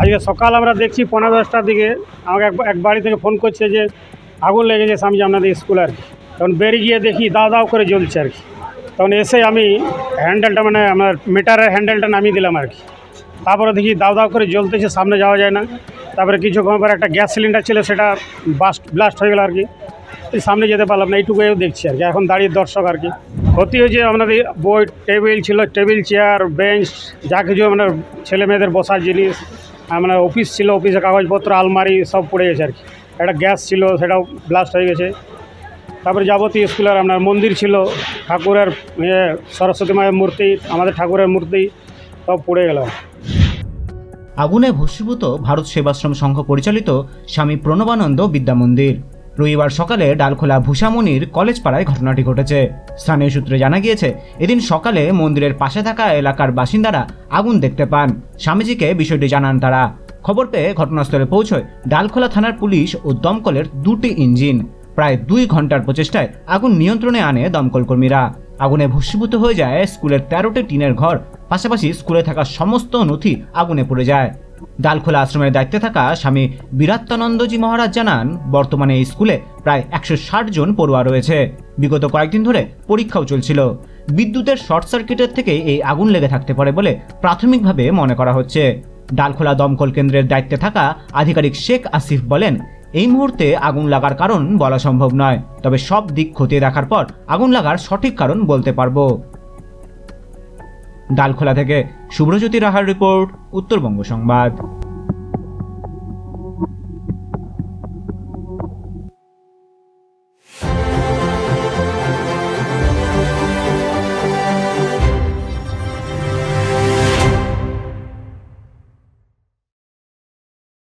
আজকে সকাল আমরা দেখছি পনেরো দশটার দিকে। আমাকে এক বাড়ি থেকে ফোন করছে যে আগুন লেগেছে স্বামীজি আপনাদের স্কুল আর কি। তখন বেরিয়ে গিয়ে দেখি দাও দাও করে জ্বলছে আর কি। তখন এসে আমি হ্যান্ডেলটা মানে আমার মিটারের হ্যান্ডেলটা নামিয়ে দিলাম আর কি। তারপরে দেখি দাও দাও করে জ্বলতেছে, সামনে যাওয়া যায় না। তারপরে কিছুক্ষণ পর একটা গ্যাস সিলিন্ডার ছিল, সেটা বাস্ট ব্লাস্ট হয়ে গেল আর কি। সামনে যেতে পারলাম না এইটুকু দেখছি আর কি। এখন দাঁড়িয়ে দর্শক আর কি। ক্ষতি হয়েছে আপনাদের বই টেবিল ছিল টেবিল চেয়ার বেঞ্চ যা কিছু মানে ছেলে মেয়েদের বসার জিনিস। মানে অফিস ছিল অফিসে কাগজপত্র, আলমারি সব পড়ে গেছে আর কি। একটা গ্যাস ছিল, সেটাও ব্লাস্ট হয়ে গেছে। তারপরে যাবতীয় স্কুলের আপনার মন্দির ছিল, ঠাকুরের ইয়ে সরস্বতী মায়ের মূর্তি, আমাদের ঠাকুরের মূর্তি, সব পড়ে গেল। আগুনে ভস্মীভূত ভারত সেবাশ্রম সংঘ পরিচালিত স্বামী প্রণবানন্দ বিদ্যা মন্দির। রবিবার সকালে ডালখোলা ভূষামণির কলেজ পাড়ায় ঘটনাটি ঘটেছে। স্থানীয় সূত্রে জানা গিয়েছে, এদিন সকালে মন্দিরের পাশে থাকা এলাকার বাসিন্দারা আগুন দেখতে পান। স্বামীজিকে বিষয়টি জানান তারা। খবর পেয়ে ঘটনাস্থলে পৌঁছয় ডালখোলা থানার পুলিশ ও দমকলের দুটি ইঞ্জিন। প্রায় দুই ঘণ্টার প্রচেষ্টায় আগুন নিয়ন্ত্রণে আনে দমকল কর্মীরা। আগুনে ভস্মীভূত হয়ে যায় স্কুলের তেরোটি টিনের ঘর। পাশাপাশি স্কুলে থাকা সমস্ত নথি আগুনে পড়ে যায়। ডালখোলা আশ্রমের দায়িত্বে থাকা স্বামী বিরাত্তানন্দজি মহারাজ জানান, বর্তমানে এই স্কুলে প্রায় একশো ষাট জন পড়ুয়া রয়েছে। বিগত কয়েকদিন ধরে পরীক্ষাও চলছিল। বিদ্যুতের শর্ট সার্কিটের থেকে এই আগুন লেগে থাকতে পারে বলে প্রাথমিকভাবে মনে করা হচ্ছে। ডালখোলা দমকল কেন্দ্রের দায়িত্বে থাকা আধিকারিক শেখ আসিফ বলেন, এই মুহূর্তে আগুন লাগার কারণ বলা সম্ভব নয়, তবে সব দিক খতিয়ে দেখার পর আগুন লাগার সঠিক কারণ বলতে পারব। ডালখোলা থেকে শুভ্রজ্যোতি রাহার রিপোর্ট উত্তরবঙ্গ সংবাদ।